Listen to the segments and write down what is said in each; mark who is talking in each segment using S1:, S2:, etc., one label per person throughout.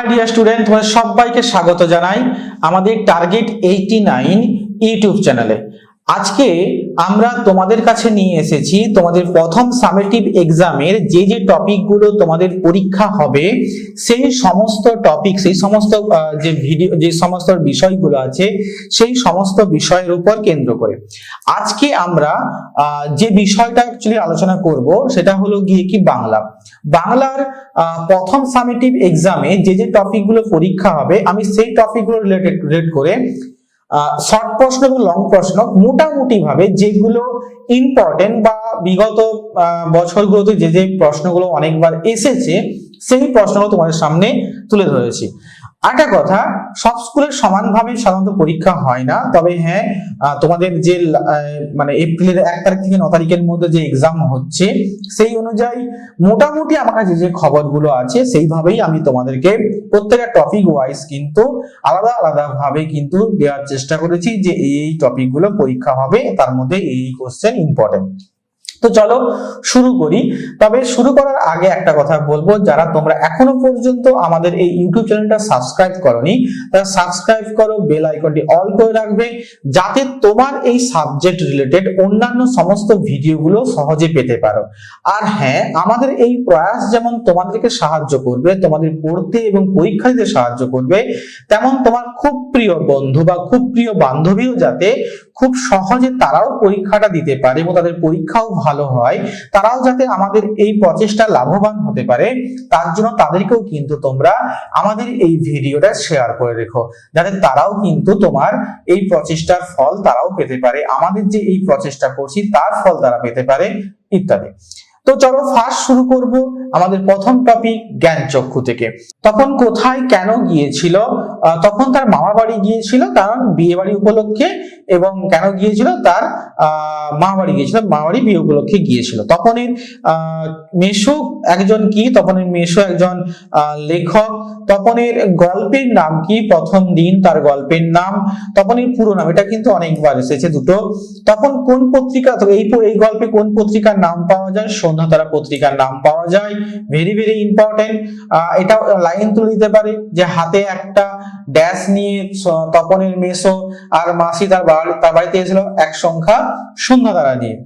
S1: High dear student তোমাদের সবাইকে স্বাগত জানাই আমাদের টার্গেট এইটি নাইন ইউটিউব চ্যানেলে আজকে আমরা তোমাদের কাছে নিয়ে এসেছি তোমাদের প্রথম সামেটিভ এক্সামের যে যে টপিকগুলো তোমাদের পরীক্ষা হবে, সেই সমস্ত টপিক সেই সমস্ত যে ভিডিও যে সমস্ত বিষয়গুলো আছে, সেই সমস্ত বিষয়ের উপর কেন্দ্র করে। আজকে আমরা যে বিষয়টা অ্যাকচুয়ালি আলোচনা করব, সেটা হলো গিয়ে কি বাংলা। বাংলার প্রথম সামেটিভ এক্সামে যে যে টপিকগুলো পরীক্ষা হবে, আমি সেই টপিকগুলো রিলেটেড রিলেট করে শর্ট প্রশ্ন এবং লং প্রশ্ন মোটামুটি ভাবে যেগুলো ইম্পর্টেন্ট বা বিগত বছরগুলোতে যে যে প্রশ্নগুলো অনেকবার এসেছে, সেই প্রশ্নগুলো তোমাদের সামনে তুলে ধরেছি। আরেকটা কথা, সব স্কুলের সমানভাবে সাধারণত পরীক্ষা হয় না। তবে হ্যাঁ তোমাদের যে মানে এপ্রিলের এক তারিখ থেকে ন তারিখের মধ্যে যে এক্সাম হচ্ছে, সেই অনুযায়ী মোটামুটি আমার কাছে যে খবরগুলো আছে, সেইভাবেই আমি তোমাদেরকে প্রত্যেকটা টপিক ওয়াইজ কিন্তু আলাদা আলাদা ভাবে কিন্তু দেওয়ার চেষ্টা করেছি যে এই টপিকগুলো পরীক্ষা হবে, তার মধ্যে এই কোশ্চেন ইম্পর্টেন্ট তো চলো শুরু করি। তবে শুরু করার আগে একটা কথা বলব, যারা তোমরা এখনও পর্যন্ত আমাদের এই ইউটিউব চ্যানেলটা সাবস্ক্রাইব করনি, তারা সাবস্ক্রাইব করো, বেল আইকনটি অল করে রাখবে, যাতে তোমার এই সাবজেক্ট রিলেটেড অন্যান্য সমস্ত ভিডিওগুলো সহজে পেতে পারো। আর হ্যাঁ আমাদের এই প্রয়াস যেমন তোমাদেরকে সাহায্য করবে, তোমাদের পড়তে এবং পরীক্ষা দিতে সাহায্য করবে, তেমন তোমার খুব প্রিয় বন্ধু বা খুব প্রিয় বান্ধবীও যাতে খুব সহজে তারাও পরীক্ষাটা দিতে পারে এবং তাদের পরীক্ষাও ভালো হয়। তারাও যাতে আমাদের এই প্রচেষ্টা লাভবান হতে পারে, তার জন্য তাদেরকেও কিন্তু তোমরা আমাদের এই ভিডিওটা শেয়ার করে রেখো। যাতে তারাও কিন্তু তোমার এই প্রচেষ্টার ফল তারাও পেতে পারে, আমাদের যে এই প্রচেষ্টা করছি তার ফল তারা পেতে পারে, ইত্যাদি। তো চলো ফার্স্ট শুরু করব আমাদের প্রথম টপিক জ্ঞান চক্ষু থেকে। তখন কোথায় কেন গিয়েছিল? তখন তার মামা বাড়ি গিয়েছিল, কারণ বিয়ে বাড়ি উপলক্ষে, এবং কেন গিয়েছিল? তার, আহ মা বাড়ি গিয়েছিল মা বাড়ি বিয়ে উপলক্ষে গিয়েছিল। তপনের আহ মেশো একজন কি? তপনের মেশো একজন লেখক। তপনের গল্পের নাম কি? প্রথম দিন তার গল্পের নাম। তপনের পুরো নাম, এটা কিন্তু অনেকবার এসেছে দুটো। তখন কোন পত্রিকা, এই এই গল্পে কোন পত্রিকার নাম পাওয়া যায়? সন্ধ্যাতারা পত্রিকার নাম পাওয়া যায়। ভেরি ভেরি ইম্পর্টেন্ট এটা লাইন তুলে দিতে পারে যে হাতে একটা ড্যাশ নিয়ে তপনের মেসো আর মাসি তার তার বাড়িতে এসেছিল এক সংখ্যা সন্ধ্যাতারা নিয়ে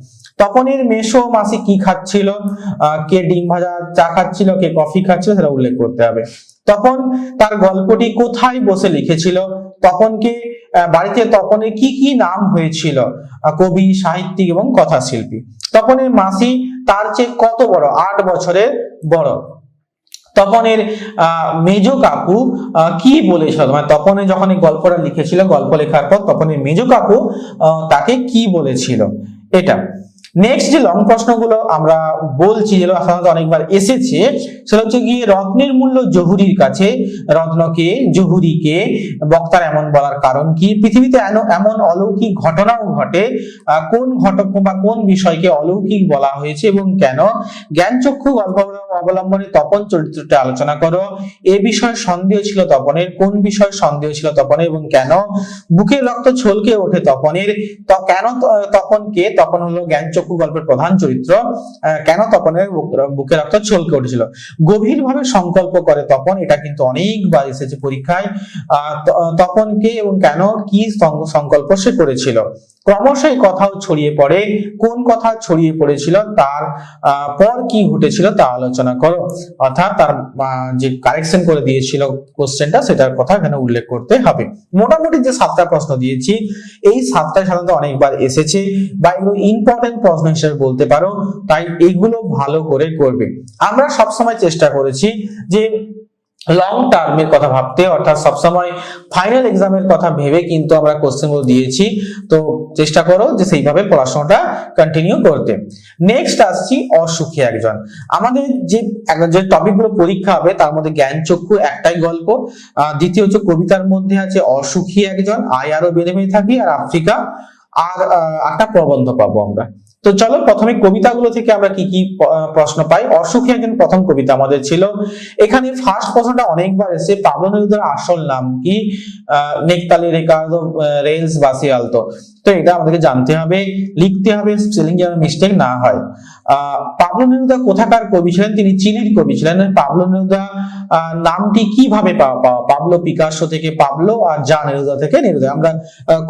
S1: তপনের মেসো মাসি কি খাচ্ছিল? কে ডিম ভাজা চা খাচ্ছিল, কে কফি খাচ্ছিল, সেটা উল্লেখ করতে হবে। তখন তার গল্পটি কোথায় বসে লিখেছিল? তপনকে আহ, বাড়িতে তপনের কি কি নাম হয়েছিল? কবি সাহিত্যিক এবং কথা শিল্পী তপনের মাসি তার চেয়ে কত বড়? আট বছরের বড়। তপনের মেজ কাকু কি বলেছিল? মানে তপনে যখন এই গল্পটা লিখেছিল গল্প লেখার পর তপনের মেজ কাকু তাকে কি বলেছিল? এটা। নেক্সট যে লং প্রশ্নগুলো আমরা বলছি, যেগুলো সাধারণত অনেকবার এসেছে, সেটা হচ্ছে গিয়ে রত্নের মূল্য জহুরির কাছে, রত্নকে, জহুরিকে, বক্তার এমন বলার কারণ কি? পৃথিবীতে এমন অলৌকিক ঘটনাও ঘটে কোন ঘটক বা কোন বিষয়কে অলৌকিক বলা হয়েছে এবং কেন? জ্ঞানচক্ষু গল্প অবলম্বনে তপন চরিত্রটা আলোচনা করো। এ বিষয়ে সন্দেহ ছিল তপনের, কোন বিষয়ে সন্দেহ ছিল তপনের এবং কেন? বুকের রক্ত ছলকে ওঠে তপনের কেন তপনকে? তপন হলো জ্ঞানচক্ষু গল্পের প্রধান চরিত্র কেন তপনের বুক- বুকের রক্ত ছলকে উঠেছিল? গভীরভাবে সংকল্প করে তপন, এটা কিন্তু অনেকবার এসেছে পরীক্ষায় তপনকে এবং কেন কি সংকল্প সে করেছিল? ক্রমশ এই কথাও ছড়িয়ে পড়ে। কোন কথা ছড়িয়ে পড়েছিল, তার পর কি ঘটেছিল তা আলোচনা করো। অর্থাৎ তার যে কারেকশন করে দিয়েছিল কোশ্চেনটা সেটার কথা এখানে উল্লেখ করতে হবে। মোটামুটি যে সাতটা প্রশ্ন দিয়েছি, এই সাতটা সাধারণত অনেকবার এসেছে, বা এগুলো ইম্পর্টেন্ট প্রশ্ন হিসেবে বলতে পারো, তাই এগুলো ভালো করে করবে। আমরা সবসময় চেষ্টা করেছি যে লং টার্মের কথা ভাবতে, অর্থাৎ সবসময় ফাইনাল এক্সামের কথা ভেবে কিন্তু আমরা কোশ্চেনগুলো দিয়েছি। তো চেষ্টা করো যে সেইভাবে পড়াশোনাটা কন্টিনিউ করতে। নেক্সট আসছি অসুখী একজন। আমাদের যে যে টপিকগুলো পরীক্ষা হবে, তার মধ্যে জ্ঞান চক্ষু একটাই গল্প। দ্বিতীয় হচ্ছে কবিতার মধ্যে আছে অসুখী একজন আয় আরও বেড়ে বেড়ে থাকি, আর আফ্রিকা, আর একটা প্রবন্ধ পাবো আমরা। তো চলো প্রথমে কবিতাগুলো থেকে আমরা কি কি প্রশ্ন পাই। অসুখী একজন প্রথম কবিতা আমাদের ছিল। এখানে ফার্স্ট প্রশ্নটা অনেকবার এসেছে। নেরুদার আসল নাম কি? নেকতালি রেকার্ডো রেলস বাসিয়াল আলতো। তো এটা আমাদেরকে জানতে হবে, লিখতে হবে স্পেলিং যেন মিস্টেক না হয়। পাবলো নেরুদা কোথাকার কবি ছিলেন? তিনি চিলির কবি ছিলেন। পাবলো নেরুদা নামটি কীভাবে পাবলো পিকাসো থেকে পাবলো আর জা নেরুদা থেকে নেরুদা। আমরা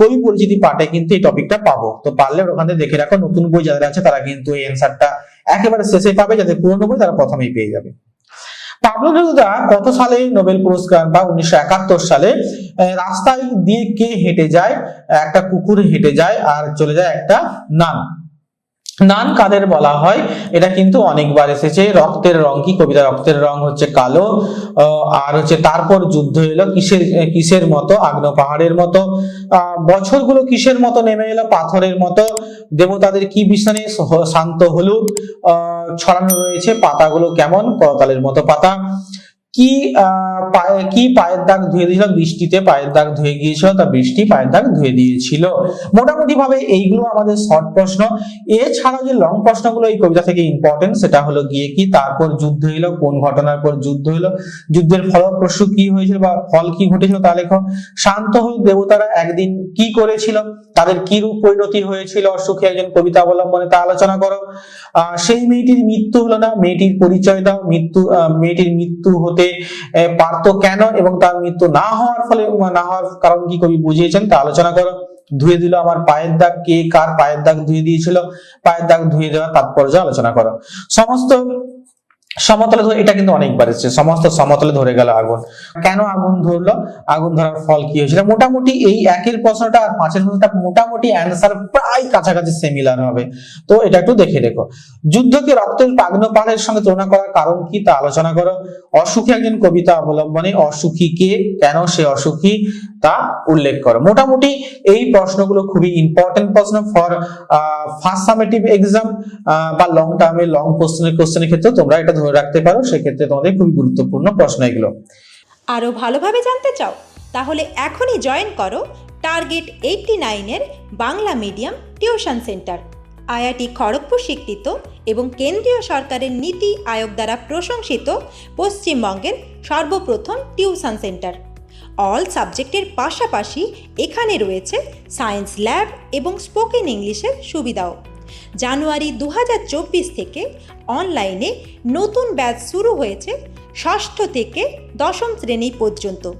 S1: কবি পরিচিতি পাঠে কিন্তু এই টপিকটা পাবো। তো পারলে ওখান থেকে দেখে রাখো, নতুন বই যাদের আছে তারা কিন্তু এই অ্যান্সারটা একেবারে শেষে পাবে যাদের পুরনো বই তারা প্রথমেই পেয়ে যাবে। পাবলো নেরুদা কত সালে নোবেল পুরস্কার বা উনিশশো একাত্তর সালে? রাস্তায় দিয়ে কে হেঁটে যায়? একটা কুকুর হেঁটে যায় আর চলে যায় একটা নান নান কাদের বলা হয়? এটা কিন্তু অনেকবার এসেছে। রক্তের রং কি? কবিতা রক্তের রং হচ্ছে কালো আর হচ্ছে তারপর যুদ্ধ এলো। কিসের কিসের মতো? আগ্ন পাহাড়ের মতো। বছরগুলো কিসের মতো নেমে এলো? পাথরের মতো। দেবতাদের কি বিছানে শান্ত হলুদ ছড়ানো রয়েছে? পাতাগুলো কেমন? করতালের মতো পাতা। কি পায়ে- কি পায়ের দাগ ধুয়ে দিয়েছিল? বৃষ্টিতে পায়ের দাগ ধুয়ে গিয়েছিল, তা বৃষ্টি পায়ের দাগ ধুয়ে দিয়েছিল। মোটামুটি ভাবে এইগুলো আমাদের শর্ট প্রশ্ন। এছাড়াও যে লং প্রশ্নগুলো এই কবিতা থেকে ইম্পর্টেন্ট সেটা হলো গিয়ে কি, তারপর যুদ্ধ হইল, কোন ঘটনার পর যুদ্ধ হইল, যুদ্ধের ফলপ্রসূ কি হয়েছিল বা ফল কি ঘটেছিল তা লেখো। শান্ত হয়ে দেবতারা একদিন কি করেছিল? তাদের কি রূপ পরিণতি হয়েছিল? অসুখী একজন কবিতা অবলম্বনে তা আলোচনা করো। সেই মেয়েটির মৃত্যু হলো না, মেয়েটির পরিচয় দাও, মৃত্যু মেয়েটির মৃত্যু হতে আহ, পারতো কেন এবং তার মৃত্যু না হওয়ার ফলে না হওয়ার কারণ কি কবি বুঝিয়েছেন তা আলোচনা করো। ধুয়ে দিল আমার পায়ের দাগ কে কার পায়ের দাগ ধুয়ে দিয়েছিল? পায়ের দাগ ধুয়ে দেওয়ার তাৎপর্য আলোচনা করো। সমস্ত সমতলে ধরে এটা কিন্তু অনেকবার এসেছে সমস্ত সমতলে ধরে গেল আগুন। কেন আগুন ধরলো? আগুন ধরার ফল কি হয়েছিল? মোটামুটি এই একের প্রশ্নটা আর পাঁচের প্রশ্নটা মোটামুটি অ্যান্সার প্রায় কাছাকাছি সিমিলার হবে। তো এটা একটু দেখে রেখো। যুদ্ধকে রক্তের পাগ্ন পাহাড়ের সঙ্গে তুলনা করার কারণ কি তা আলোচনা করো। অসুখী একজন কবিতা অবলম্বনে অসুখী কে? কেন সে অসুখী? তা উল্লেখ করো। মোটামুটি এই প্রশ্নগুলো খুবই ইম্পর্টেন্ট প্রশ্ন ফর ফার্স্ট সামেটিভ এক্সাম বা লং টার্মে লং কোশ্চেনের কোশ্চেনের ক্ষেত্রে তোমরা এটা রাখতে পারো, সেক্ষেত্রে তোমাদের খুবই গুরুত্বপূর্ণ প্রশ্ন এগুলো।
S2: আরও ভালোভাবে জানতে চাও, তাহলে এখনই জয়েন করো টার্গেট এইটটি নাইনের Bangla medium tuition centre IIT Kharagpur স্বীকৃত এবং কেন্দ্রীয় সরকারের নীতি আয়োগ দ্বারা প্রশংসিত পশ্চিমবঙ্গের সর্বপ্রথম টিউশন সেন্টার অল সাবজেক্টের পাশাপাশি এখানে রয়েছে সায়েন্স ল্যাব এবং স্পোকেন ইংলিশের সুবিধাও। জানুয়ারি দু হাজার চব্বিশ থেকে অনলাইনে নতুন ব্যাচ শুরু হয়েছে ষষ্ঠ থেকে দশম শ্রেণি পর্যন্ত।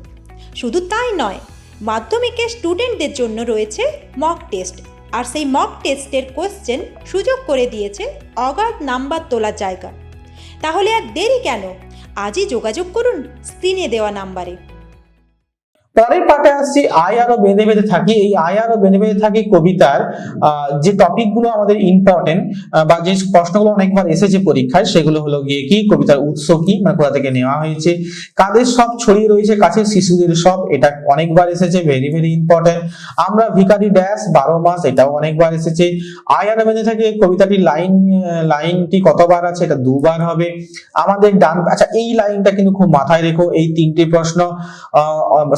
S2: শুধু তাই নয়, মাধ্যমিকের স্টুডেন্টদের জন্য রয়েছে মক টেস্ট আর সেই মক টেস্টের কোশ্চেন সুযোগ করে দিয়েছে অগাধ নাম্বার তোলার জায়গা। তাহলে আর দেরি কেন? আজই যোগাযোগ করুন স্ক্রিনে দেওয়া নাম্বারে।
S1: পরের পার্টে আসছি আয় আরও বেঁধে বেঁধে থাকি, এই আয় আরও বেঁধে বেঁধে থাকি কবিতার যে টপিকগুলো আমাদের ইম্পর্টেন্ট বা যে প্রশ্নগুলো অনেকবার এসেছে পরীক্ষায়, সেগুলো হলো গিয়ে কি, কবিতার উৎস কি মানে কোথা থেকে নেওয়া হয়েছে, কাদের সব ছড়িয়ে রয়েছে কাছে শিশুদের সব, এটা অনেকবার এসেছে ভেরি ভেরি ইম্পর্টেন্ট আমরা ভিকারি ড্যাশ বারো মাস, এটাও অনেকবার এসেছে। আয় আরও বেঁধে থাকে কবিতাটি লাইন লাইনটি কতবার আছে, এটা দুবার হবে। আমাদের ডান আচ্ছা এই লাইনটা কিন্তু খুব মাথায় রেখো, এই তিনটি প্রশ্ন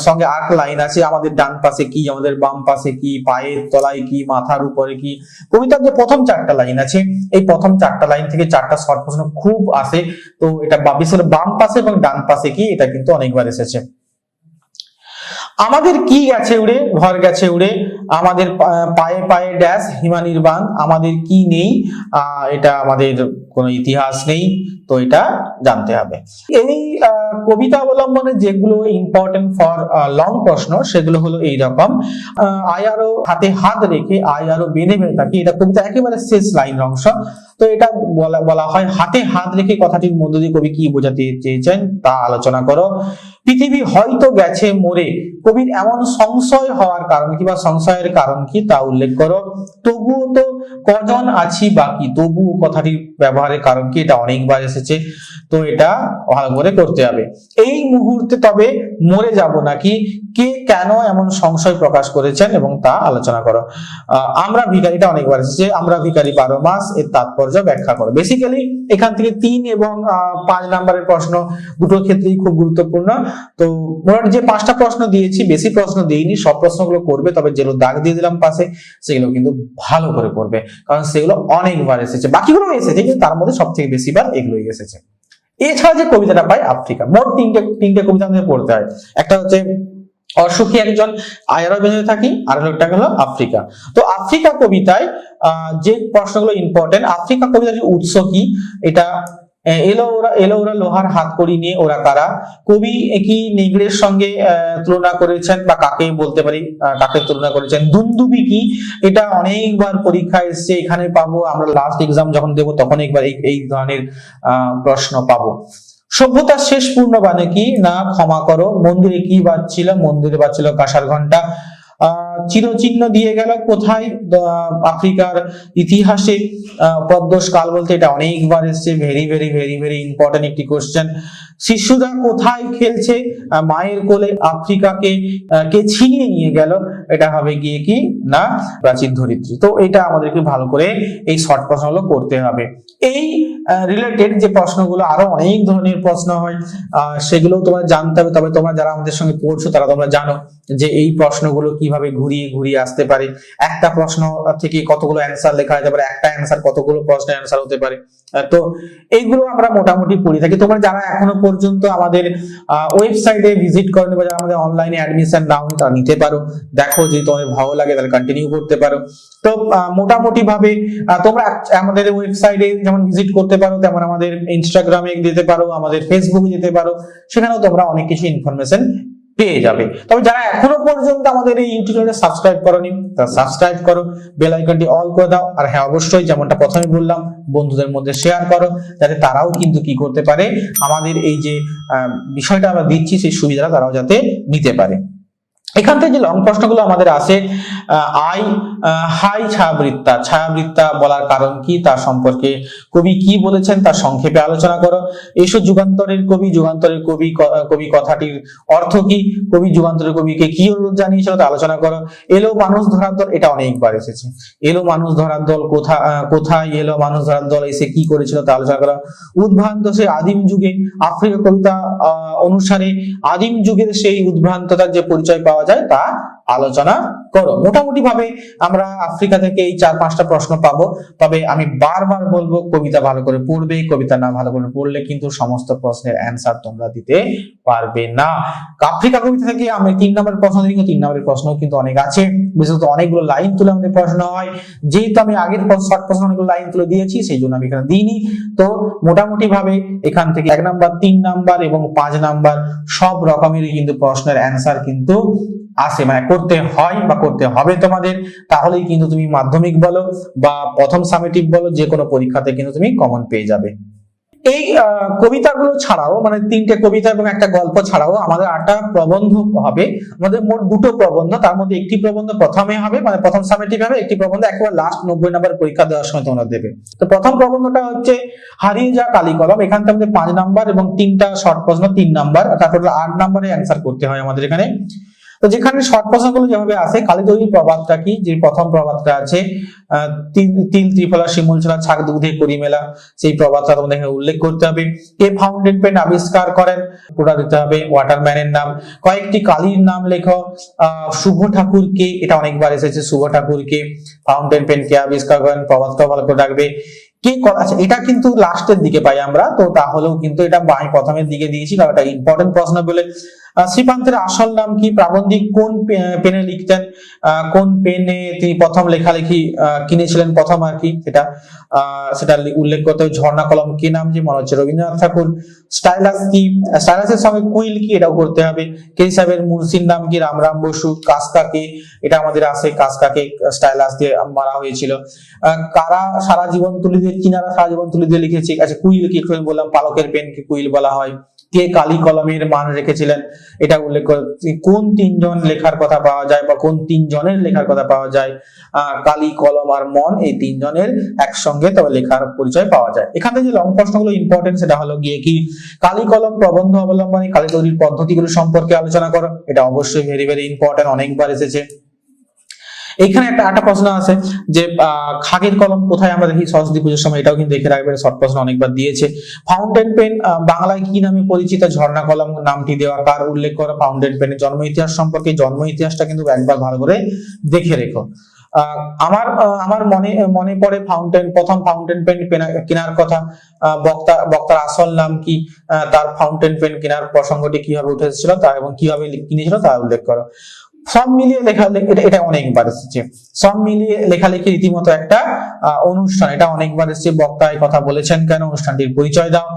S1: সঙ্গে আট লাইন আছে, আমাদের ডান পাশে কি, আমাদের বাম পাশে কি, পায়ের তলায় কি, মাথার উপরে কি? কবিতার যে প্রথম চারটা লাইন আছে, এই প্রথম চারটা লাইন থেকে চারটা শর্ট প্রশ্ন খুব আসে। তো এটা বিশ্বের বাম পাশে এবং ডান পাশে কি, এটা কিন্তু অনেকবার এসেছে। আমাদের কি গেছে উড়ে? ঘর গেছে উড়ে। আমাদের পায়ে পায়ে ড্যাশ হিমানির বান আমাদের কি নেই? এটা আমাদের কোনো ইতিহাস নেই। তো এটা জানতে হবে। এই কবিতা অবলম্বনে যেগুলো ইম্পর্টেন্ট ফর লং প্রশ্ন, সেগুলো হলো এই রকম আরও হাতে হাত রেখে আরও বেঁধে বেঁধে থাকি এটা কবিতা একেবারে শেষ লাইন অংশ। তো এটা বলা বলা হয় হাতে হাত রেখে কথাটির মধ্য দিয়ে কবি কি বোঝাতে চেয়েছেন তা আলোচনা করো। পৃথিবী হয়তো গেছে মরে কবির এমন সংশয় হওয়ার কারণ কি বা সংশয়ের কারণ কি তা উল্লেখ করো। তবুও তো কজন আছি বাকি? তবুও কথাটির ব্যবহারের কারণ কি? এটা অনেকবার এসেছে, তো এটা ভালো করে করতে হবে। এই মুহূর্তে তবে মরে যাব নাকি? কে কেন এমন সংশয় প্রকাশ করেছেন এবং তা আলোচনা করো। আমরা ভিখারিটা অনেকবার এসেছে, আমরা ভিখারি বারো মাস, এর তাৎপর্য ব্যাখ্যা করো। বেসিক্যালি এখান থেকে তিন এবং পাঁচ নাম্বারের প্রশ্ন, দুটো ক্ষেত্রেই খুব গুরুত্বপূর্ণ। তো মোটামুটি যে পাঁচটা প্রশ্ন দিয়েছি বেশি প্রশ্ন দিইনি, সব প্রশ্নগুলো করবে, তবে যেগুলো দাগ দিয়ে দিলাম পাশে, সেগুলো কিন্তু ভালো করে করবে, কারণ সেগুলো অনেকবার এসেছে। বাকিগুলো এসেছে, কিন্তু তার মধ্যে সব থেকে বেশি বার এগুলোই এসেছে। এছাড়া যে কবিতাটা পাই আফ্রিকা, মোট তিনটে তিনটে কবিতা আমাদের পড়তে হয়। একটা হচ্ছে, অসুখী একজন, আয়ারা বেঁধে থাকি, আর একটা হলো আফ্রিকা। তো আফ্রিকা কবিতায় যে প্রশ্নগুলো ইম্পর্টেন্ট আফ্রিকা কবিতার উৎস কি, এটা এলো ওরা এলো ওরা লোহার হাত করি নিয়ে ওরা কারা? কবি কি নেগড়ের সঙ্গে তুলনা করেছেন বা কাকে বলতে পারি? কাকে তুলনা করেছেন? কি? এটা অনেকবার পরীক্ষা এসছে, এখানে পাবো, আমরা লাস্ট এক্সাম যখন দেবো তখন একবার এই ধরনের প্রশ্ন পাবো। সভ্যতার শেষ পূর্ণবাণে কি? না, ক্ষমা করো। মন্দিরে কি বাজছিল? মন্দিরে বাজছিল কাঁসার ঘণ্টা চিরচিহ্ন দিয়ে গেল কোথায়? আফ্রিকার ইতিহাসে। পদ্মস কাল বলতে এটা অনেকবার এসছে। Very very very very important একটি কোশ্চেন শিশুরা কোথায় খেলছে? মায়ের কোলে আফ্রিকাকে কে ছিনিয়ে নিয়ে গেল? এটা হবে গিয়ে কি? না প্রাচীর ধরিত্রী। তো এটা আমাদেরকে ভালো করে এই শর্ট প্রশ্নগুলো করতে হবে। এই রিলেটেড যে প্রশ্নগুলো, আরও অনেক ধরনের প্রশ্ন হয়। সেগুলো তোমার জানতে হবে। তবে তোমরা যারা আমাদের সঙ্গে পড়ছো, তারা তোমরা জানো যে এই প্রশ্নগুলো কীভাবে ঘুরিয়ে ঘুরিয়ে আসতে পারে। একটা প্রশ্ন থেকে কতগুলো অ্যান্সার লেখা যেতে পারে, একটা অ্যান্সার কতগুলো প্রশ্নের অ্যান্সার হতে পারে। তো এইগুলো আমরা মোটামুটি পড়ে থাকি। তোমরা যারা এখনও পর্যন্ত আমাদের ওয়েবসাইটে ভিজিট করেনি বা যারা আমাদের অনলাইনে অ্যাডমিশন নাও তারা নিতে পারো। দেখো যদি তোমাদের ভালো লাগে, তাহলে কন্টিনিউ করতে পারো। তো মোটামুটি ভাবে তোমরা আমাদের ওয়েবসাইটে যেমন ভিজিট করতে পারো, তেমন আমাদের ইনস্টাগ্রামে যেতে পারো, আমাদের ফেসবুকে যেতে পারো, সেখানেও তোমরা অনেক কিছু ইনফরমেশন পেয়ে যাবে। তবে যারা এখনও পর্যন্ত আমাদের এই ইউটিউব সাবস্ক্রাইব করনি তারা সাবস্ক্রাইব করো বেল আইকনটি অল করে দাও, আর হ্যাঁ অবশ্যই যেমনটা প্রথমে বললাম, বন্ধুদের মধ্যে শেয়ার করো, যাতে তারাও কিন্তু কি করতে পারে, আমাদের এই যে বিষয়টা আমরা দিচ্ছি, সেই সুবিধাটা তারাও যাতে নিতে পারে। এখান থেকে যে লং প্রশ্নগুলো আমাদের আসে আই হাই ছায়াবৃত্তা। ছায়াবৃত্তা বলার কারণ কি? তার সম্পর্কে কবি কি বলেছেন? তার সংক্ষেপে আলোচনা করো। এসো যুগান্তরের কবি যুগান্তরের কবি কবি কথাটির অর্থ কি? কবি যুগান্তরের কবিকে কি অনুরোধ জানিয়েছিল তা আলোচনা করো। এলো মানুষ ধরার দল, এটা অনেকবার এসেছে। এলো মানুষ ধরার দল কোথা কোথায় এলো মানুষ ধরার দল, এসে কি করেছিল তা আলোচনা করো। উদ্ভ্রান্ত সে আদিম যুগে, আফ্রিকা কবিতা অনুসারে আদিম যুগের সেই উদ্ভ্রান্ততার যে পরিচয় পাওয়া যায় তা আলোচনা করো। মোটামুটি ভাবে আমরা আফ্রিকা থেকে এই চার পাঁচটা প্রশ্ন পাবো, তবে আমি বারবার বলব, কবিতা ভালো করে পড়বে, কবিতা না ভালো করে পড়লে কিন্তু সমস্ত প্রশ্নের অ্যান্সার তোমরা দিতে পারবে না। আফ্রিকা কবিতা থেকে আমি তিন নম্বরের প্রশ্ন দিই তিন নম্বরের প্রশ্ন কিন্তু অনেক আছে। বিশেষত অনেকগুলো লাইন তুলে আমাদের প্রশ্ন হয়। যেহেতু আমি আগের শর্ট প্রশ্ন অনেকগুলো লাইন তুলে দিয়েছি, সেই জন্য আমি এখানে দিইনি। তো মোটামুটি ভাবে এখান থেকে এক নাম্বার, তিন নাম্বার এবং পাঁচ নাম্বার সব রকমেরই কিন্তু প্রশ্নের অ্যান্সার কিন্তু আসে মানে করতে হয় বা করতে হবে তোমাদের, তাহলেই কিন্তু তুমি মাধ্যমিক বলো বা প্রথম সামেটিভ বলো, যে কোনো পরীক্ষাতে কিন্তু তুমি কমন পেয়ে যাবে। এই কবিতাগুলো ছাড়াও মানে তিনটে কবিতা এবং একটা গল্প ছাড়াও আমাদের আটটা প্রবন্ধ হবে। আমাদের মোট দুটো প্রবন্ধ, তার মধ্যে একটি প্রবন্ধ প্রথমে হবে মানে প্রথম সামেটিভ হবে, একটি প্রবন্ধ একবার লাস্ট নব্বই নাম্বার পরীক্ষা দেওয়ার সময় তোমরা দেবে। তো প্রথম প্রবন্ধটা হচ্ছে হারিয়ে যা কালি কলম এখান থেকে আমাদের পাঁচ নাম্বার এবং তিনটা শর্ট প্রশ্ন তিন নাম্বার, তারপর আট নাম্বারে অ্যান্সার করতে হয় আমাদের এখানে। তো যেখানে শর্ট প্রশ্নগুলো যেভাবে আসে কালিদৈর প্রবাদটা কি? যে প্রথম প্রবাদটা আছে তিল, ত্রিফলা, শিমুল ছাড়া ছাক, দুধে করি, মেলা, সেই প্রবাদটা তোমাদের এখানে উল্লেখ করতে হবে। কে ফাউন্টেন পেন আবিষ্কার করেন? পুরা দিতে হবে ওয়াটারম্যানের নাম। কয়েকটি কালির নাম লেখো। শুভ ঠাকুর কে? এটা অনেকবার এসেছে, শুভ ঠাকুর কে? ফাউন্টেন পেন কে আবিষ্কার করেন? প্রবাদটাও ভালো করে রাখবে। কে ক- আচ্ছা এটা কিন্তু লাস্টের দিকে পাই আমরা, তো তাহলেও কিন্তু এটা আমি প্রথমের দিকে দিয়েছি, কারণ এটা ইম্পর্টেন্ট প্রশ্ন বলে শ্রীকান্তের আসল নাম কি? প্রাবন্ধিক কোন পেনে লিখতেন? কোন পেনে তিনি প্রথম লেখালেখি কিনেছিলেন প্রথম আর কি সেটা? সেটা উল্লেখ করতে হবে। ঝর্ণা কলম কি নাম যে মনে হচ্ছে? রবীন্দ্রনাথ ঠাকুর। স্টাইলাস কি? স্টাইলাসের সঙ্গে কুইল কি? এটাও করতে হবে। কে সাহেবের মুর্শির নাম কি? রামরাম বসু। কাস্কা কে? এটা আমাদের আছে। কাস্কাকে স্টাইলাস দিয়ে মারা হয়েছিল। কারা সারা জীবন তুলি দিয়ে কিনারা সারা জীবন তুলি দিয়ে লিখেছে? আচ্ছা কুইল কি? বললাম, পালকের পেন কে কুইল বলা হয়। কে কালী কলমের মান রেখেছিলেন? এটা উল্লেখ কোন তিনজন লেখার কথা পাওয়া যায় বা কোন তিনজনের লেখার কথা পাওয়া যায়? কালী কলম আর মন এই তিনজনের একসঙ্গে তবে লেখার পরিচয় পাওয়া যায়। এখানে যে লং প্রশ্নগুলো ইম্পর্টেন্ট সেটা হলো গিয়ে কি কালী কলম প্রবন্ধ অবলম্বনে কালী তৈরির পদ্ধতিগুলো সম্পর্কে আলোচনা করো। এটা অবশ্যই ভেরি ভেরি ইম্পর্টেন্ট অনেকবার এসেছে। এখানে একটা একটা প্রশ্ন আছে যে খাগের কলম কোথায়? আমরা দেখি সরস্বতী পুজোর সময় এটাও কিন্তু দেখে রাখবেন শর্ট প্রশ্ন অনেকবার দিয়েছে। ফাউন্টেন পেন বাংলায় কি নামে পরিচিত ঝর্ণা কলম নামটি দেওয়া কার উল্লেখ করা ফাউন্টেন পেনের জন্ম ইতিহাস সম্পর্কে, জন্ম ইতিহাসটা কিন্তু একবার ভালো করে দেখে রেখো। আমার আমার মনে মনে পড়ে ফাউন্টেন প্রথম ফাউন্টেন পেন কেনার কথা। বক্তা, বক্তার আসল নাম কি? তার ফাউন্টেন পেন কেনার প্রসঙ্গটি কীভাবে উঠে এসেছিল তা এবং কীভাবে কিনেছিল তা উল্লেখ করো। সব মিলিয়ে লেখা এটা অনেকবার এসেছে। সব মিলিয়ে লেখালেখি রীতিমতো একটা অনুষ্ঠান। এটা অনেকবার এসেছে। বক্তা কথা বলেছেন কেন? অনুষ্ঠানটির পরিচয় দাও।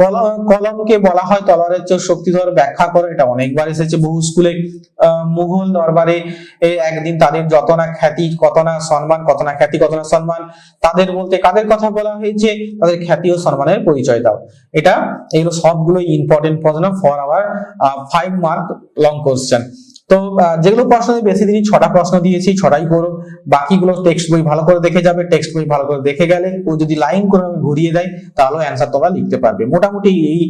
S1: কলম কলমকে বলা হয় তলোয়ারের চেয়ে শক্তিধর ব্যাখ্যা করো। এটা অনেকবার এসেছে। বহু স্কুলে মুঘল দরবারে একদিন তাদের যত না খ্যাতি, কত না সম্মান, কত না খ্যাতি, কত না সম্মান, তাদের বলতে কাদের কথা বলা হয়েছে? তাদের খ্যাতি ও সম্মানের পরিচয় দাও। এটা, এগুলো সবগুলো ইম্পর্টেন্ট প্রশ্ন for our five mark long question তো যেগুলো প্রশ্ন বেশি দিনই ছটা প্রশ্ন দিয়েছি, ছটাই করো। বাকিগুলো টেক্সট বই ভালো করে দেখে যাবে টেক্সট বই ভালো করে দেখে গেলে ও যদি লাইন করে আমি ঘুরিয়ে দেয়, তাহলে অ্যান্সার তোমরা লিখতে পারবে। মোটামুটি এই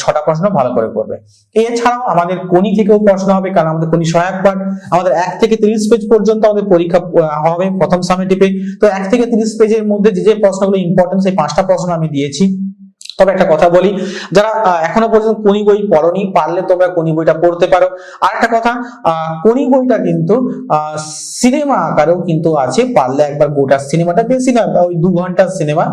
S1: ছটা প্রশ্ন ভালো করে করবে। এছাড়াও আমাদের কোনি থেকেও প্রশ্ন হবে, কারণ আমাদের কোনি সহায়ক পাঠ, আমাদের এক থেকে তিরিশ পেজ পর্যন্ত আমাদের পরীক্ষা হবে প্রথম সামেটিপে তো এক থেকে তিরিশ পেজের মধ্যে যে যে প্রশ্নগুলো ইম্পর্টেন্ট সেই পাঁচটা প্রশ্ন আমি দিয়েছি। তবে একটা কথা বলি, যারা এখনও পর্যন্ত কোনি বই পড়নি, পারলে তোমরা কোনি বইটা পড়তে পারো। আর একটা কথা কোনি বইটা কিন্তু সিনেমা আকারেও কিন্তু আছে। পারলে একবার গোটা সিনেমাটা বেশি না ওই দু ঘণ্টার সিনেমা,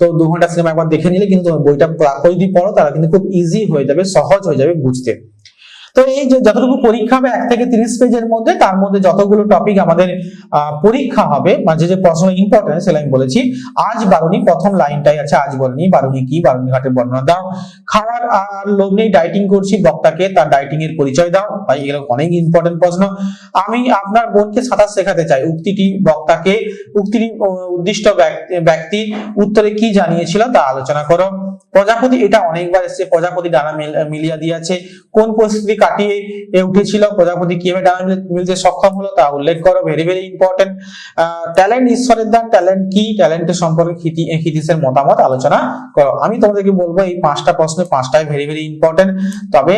S1: তো দু ঘণ্টা সিনেমা একবার দেখে নিলে কিন্তু বইটা যদি পড়ো তারা কিন্তু খুব ইজি হয়ে যাবে, সহজ হয়ে যাবে বুঝতে। তো এই যে যতটুকু পরীক্ষা হবে, এক থেকে তিরিশ পেজের মধ্যে, তার মধ্যে যতগুলো টপিক আমাদের পরীক্ষা হবে মাঝে যে প্রশ্ন ইম্পর্টেন্ট সেটা আমি বলেছি। আজ বারুনি প্রথম লাইনটাই আছে, আজ বলনি বারুনি কি বারুনি ঘাটের বর্ণনা দাও। খাওয়ার আর লোভ নেই ডাইটিং করছি, বক্তাকে তার ডাইটিং এর পরিচয় দাও। ভাই, এগুলো অনেক ইম্পর্টেন্ট প্রশ্ন। আমি আপনার বোনকে সাঁতার শেখাতে চাই। উক্তিটি বক্তাকে, উক্তিটি উদ্দিষ্ট ব্যক্তি উত্তরে কি জানিয়েছিল তা আলোচনা করো। প্রজাপতি, এটা অনেকবার এসেছে। প্রজাপতি ডানা মিলিয়া দিয়েছে। কোন পরিস্থিতি কাটিয়ে উঠেছিল। প্রজাপতি কীভাবে ডানা মিলতে সক্ষম হলো তা উল্লেখ করো। ভেরি ভেরি ইম্পর্টেন্ট ট্যালেন্ট ঈশ্বরের দান ট্যালেন্ট কি? ট্যালেন্টের সম্পর্কে খিতি- খিতিসের মতামত আলোচনা করো। আমি তোমাদেরকে বলব এই পাঁচটা প্রশ্নে পাঁচটাই ভেরি ভেরি ইম্পর্টেন্ট তবে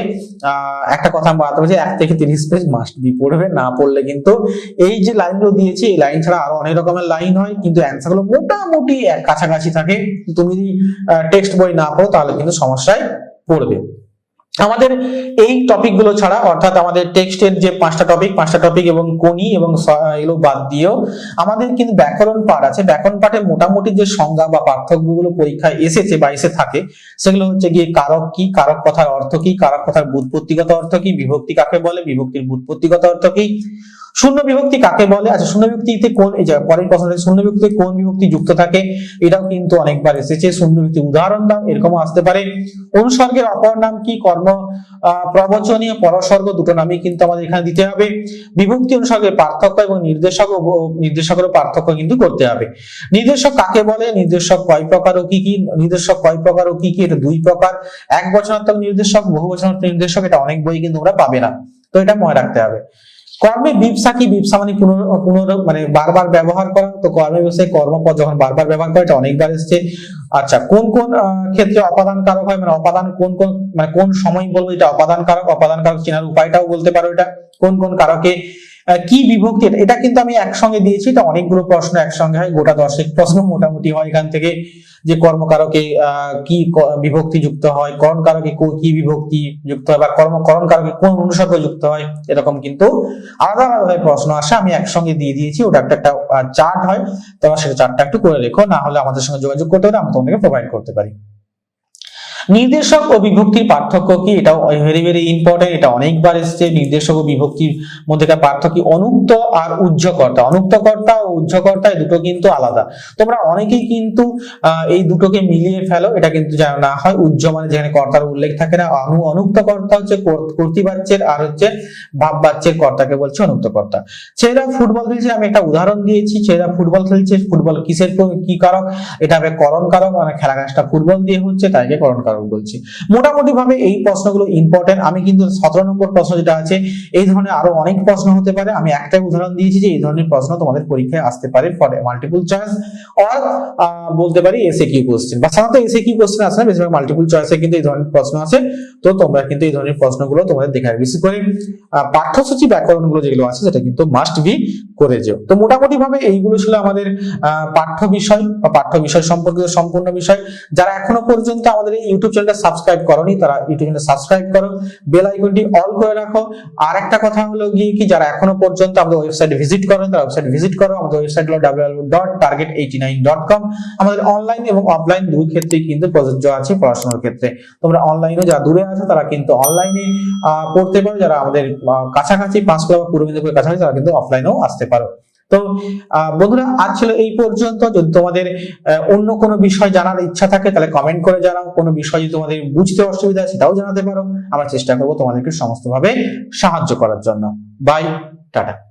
S1: একটা কথা আমি হবে যে এক থেকে তিরিশ পেজ মাস্ট বি পড়বে, না পড়লে কিন্তু এই যে লাইনগুলো দিয়েছি, এই লাইন ছাড়া আরও অনেক রকমের লাইন হয়, কিন্তু অ্যান্সারগুলো মোটামুটি কাছাকাছি থাকে। তুমি যদি টেক্সট বই না পড়ো, তাহলে কিন্তু সমস্যায় পড়বে। আমাদের এই টপিকগুলো ছাড়া, অর্থাৎ আমাদের টেক্সটের যে পাঁচটা টপিক পাঁচটা টপিক এবং কোনি এবং এগুলো বাদ দিয়েও আমাদের কিন্তু ব্যাকরণ পাঠ আছে। ব্যাকরণ পাঠের মোটামুটি যে সংজ্ঞা বা পার্থক্যগুলো পরীক্ষায় এসেছে বা এসে থাকে, সেগুলো হচ্ছে গিয়ে কারক কি, কারক কথার অর্থ কি, কারক কথার বুৎপত্তিগত অর্থ কি, বিভক্তি কাকে বলে, বিভক্তির বুৎপত্তিগত অর্থ কি শূন্য বিভক্তি কাকে বলে? আচ্ছা শূন্য বিভক্তিতে কোন এই যে পরের প্রশ্নটা শূন্য বিভক্তিতে কোন বিভক্তি যুক্ত থাকে? এটাও কিন্তু অনেকবার এসেছে। শূন্য বিভক্তি উদাহরণ দাও, এরকমও আসতে পারে। অনুসর্গের অপর নাম কি? কর্ম প্রবচনীয়, পরসর্গ, দুটো নামই কিন্তু আমাদের এখানে দিতে হবে। বিভক্তি অনুসর্গের পার্থক্য এবং নির্দেশক নির্দেশকেরও পার্থক্য কিন্তু করতে হবে। নির্দেশক কাকে বলে? নির্দেশক কয় প্রকার ও কি কি? নির্দেশক কয় প্রকার ও কি কি? এটা দুই প্রকার। এক বচনাত্মক নির্দেশক বহু বচনাত্মক নির্দেশক, এটা অনেক বই কিন্তু তোমরা পাবে না। তো এটা মনে রাখতে হবে। কর্মে বিপসা কি? বিপসা মানে পুনর পুনর মানে বারবার ব্যবহার করা। তো কর্মে ব্যবসায়, কর্মপদ যখন বারবার ব্যবহার করে, এটা অনেকবার এসছে। আচ্ছা কোন কোন ক্ষেত্রে অপাদান কারক হয়? মানে অপাদান কোন কোন মানে কোন সময় বলব এটা অপাদান কারক অপাদান কারক চেনার উপায়টাও বলতে পারো এটা। কোন কোন কারকে কি বিভক্তি এটা- কিন্তু আমি একসঙ্গে দিয়েছি, এটা অনেকগুলো প্রশ্ন একসঙ্গে হয়, গোটা দশেক প্রশ্ন মোটামুটি হয় এখান থেকে যে কর্মকারকে কি বিভক্তি যুক্ত হয় করণ কারকে কো- বিভক্তি যুক্ত হয় বা কর্মকরণ কারকে কোন অনুসর্গ যুক্ত হয়, এরকম কিন্তু আলাদা আলাদা প্রশ্ন আসে, আমি একসঙ্গে দিয়ে দিয়েছি, ওটা একটা একটা চার্ট হয়, তোমরা সেটা চার্টটা একটু করে রেখো, না হলে আমাদের সঙ্গে যোগাযোগ করতে হলে আমি তোমাদেরকে প্রোভাইড করতে পারি। নির্দেশক ও বিভক্তির পার্থক্য কি? এটাও ভেরি ভেরি ইম্পর্টেন্ট এটা অনেকবার এসছে। নির্দেশক ও বিভক্তির মধ্যেকার পার্থক্য অনুক্ত আর উজ্জকর্তা অনুক্তকর্তা ও উজ্জকর্তা এই দুটো কিন্তু আলাদা। তোমরা অনেকেই কিন্তু এই দুটোকে মিলিয়ে ফেলো। এটা কিন্তু যেন না হয় উজ্জ মানে যেখানে কর্তার উল্লেখ থাকে না। অনু অনুক্ত কর্তা হচ্ছে কর- কর্তৃবাচ্যের আর হচ্ছে ভাববাচ্যের কর্তাকে বলছে অনুক্ত কর্তা ছেলেরা ফুটবল খেলছে, আমি একটা উদাহরণ দিয়েছি। ছেলেরা ফুটবল খেলছে, ফুটবল কিসের কি কারক? এটা হবে করণ কারক মানে খেলা গাছটা ফুটবল দিয়ে হচ্ছে, তাইকে করণ কারক আমি বলছি। মোটামুটি ভাবে এই প্রশ্নগুলো ইম্পর্টেন্ট আমি কিন্তু সতেরো নম্বর প্রশ্ন যেটা আছে, এই ধরনের আরও অনেক প্রশ্ন হতে পারে। আমি একটাই উদাহরণ দিয়েছি যে এই ধরনের প্রশ্ন তোমাদের পরীক্ষায় আসতে পারে ফর মাল্টিপল চয়েস অর বলতে পারি এসে কিউ কোশ্চেন বা সাধারণত এসে কিউ কোশ্চেন আসে না বেশিরভাগ মাল্টিপল চয়েসে কিন্তু এই ধরনের প্রশ্ন আছে তো তোমরা কিন্তু এই ধরনের প্রশ্নগুলো তোমাদের দেখা বিশেষ করে পাঠ্যসূচি ব্যাকরণগুলো যেগুলো আছে, সেটা কিন্তু মাস্ট বি করে যেও। তো মোটামুটি ভাবে এইগুলো ছিল আমাদের পাঠ্য বিষয় বা পাঠ্য বিষয় সম্পর্কিত সম্পূর্ণ বিষয়। যারা এখনও পর্যন্ত আমাদের এই ইউটিউব চ্যানেলটা সাবস্ক্রাইব করনি, তারা ইউটিউব চ্যানেল সাবস্ক্রাইব করো। বেল আইকনটি অল করে রাখো। আর একটা কথা হলো গিয়ে কি, যারা এখনও পর্যন্ত আমাদের ওয়েবসাইট ভিজিট করো তারা ওয়েবসাইট ভিজিট করো। আমাদের ওয়েবসাইট হলো www.target89.com আমাদের অনলাইন এবং অফলাইন দুই ক্ষেত্রে কিন্তু প্রযোজ্য আছে পড়াশোনার ক্ষেত্রে। তোমরা অনলাইনে যারা দূরে আছে, তারা কিন্তু অনলাইনে পড়তে পারো। যারা আমাদের কাছাকাছি পাঁচকুড়া বা পূর্ব মেদিনীপুরের কাছাকাছি, তারা কিন্তু অফলাইনেও আসতে পারো। তো বন্ধুরা, আজ ছিল এই পর্যন্ত। যদি তোমাদের অন্য কোনো বিষয় জানার ইচ্ছা থাকে, তাহলে কমেন্ট করে জানাও। কোনো বিষয় যদি তোমাদের বুঝতে অসুবিধা সেটাও জানাতে পারো। আমরা চেষ্টা করব তোমাদেরকে সমস্তভাবে সাহায্য করার জন্য। Bye tata.